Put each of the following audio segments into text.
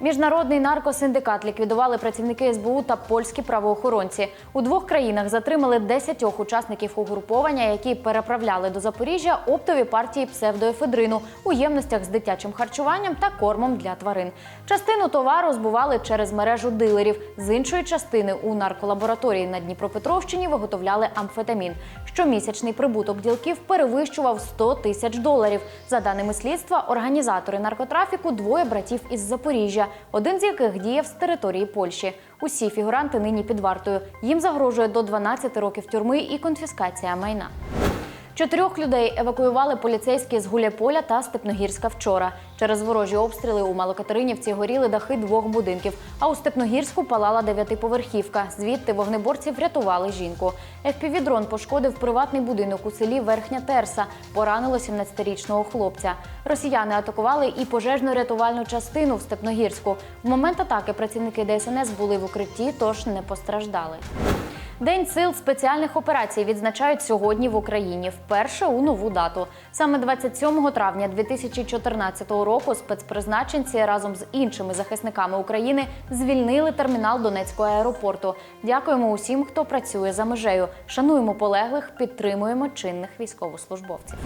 Міжнародний наркосиндикат ліквідували працівники СБУ та польські правоохоронці. У двох країнах затримали 10 учасників угруповання, які переправляли до Запоріжжя оптові партії псевдоефедрину у ємностях з дитячим харчуванням та кормом для тварин. Частину товару збували через мережу дилерів. З іншої частини у нарколабораторії на Дніпропетровщині виготовляли амфетамін. Щомісячний прибуток ділків перевищував 100 тисяч доларів. За даними слідства, організатори наркотрафіку двоє братів із Запоріжжя, один з яких діяв з території Польщі. Усі фігуранти нині під вартою. Їм загрожує до 12 років тюрми і конфіскація майна. Чотирьох людей евакуювали поліцейські з Гуляйполя та Степногірська вчора. Через ворожі обстріли у Малокатеринівці горіли дахи двох будинків, а у Степногірську палала дев'ятиповерхівка. Звідти вогнеборці врятували жінку. ФПВ-дрон пошкодив приватний будинок у селі Верхня Терса. Поранило 17-річного хлопця. Росіяни атакували і пожежно-рятувальну частину в Степногірську. В момент атаки працівники ДСНС були в укритті, тож не постраждали. День сил спеціальних операцій відзначають сьогодні в Україні вперше у нову дату. Саме 27 травня 2014 року спецпризначенці разом з іншими захисниками України звільнили термінал Донецького аеропорту. Дякуємо усім, хто працює за межею. Шануємо полеглих, підтримуємо чинних військовослужбовців.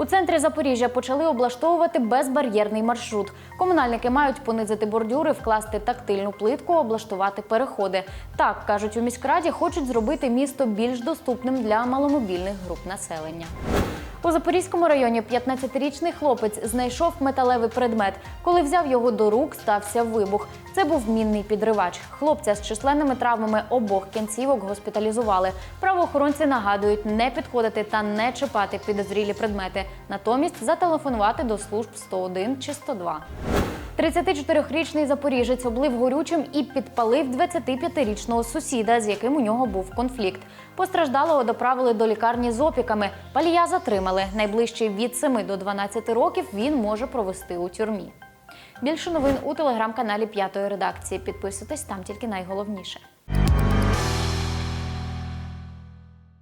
У центрі Запоріжжя почали облаштовувати безбар'єрний маршрут. Комунальники мають понизити бордюри, вкласти тактильну плитку, облаштувати переходи. Так кажуть у міськраді, хочуть зробити місто більш доступним для маломобільних груп населення. Запорізькому районі 15-річний хлопець знайшов металевий предмет. Коли взяв його до рук, стався вибух. Це був мінний підривач. Хлопця з численними травмами обох кінцівок госпіталізували. Правоохоронці нагадують не підходити та не чіпати підозрілі предмети. Натомість зателефонувати до служб 101 чи 102. 34-річний запоріжець облив горючим і підпалив 25-річного сусіда, з яким у нього був конфлікт. Постраждалого доправили до лікарні з опіками. Палія затримали. Найближчий від 7 до 12 років він може провести у тюрмі. Більше новин у телеграм-каналі П'ятої редакції. Підписуйтесь там тільки найголовніше.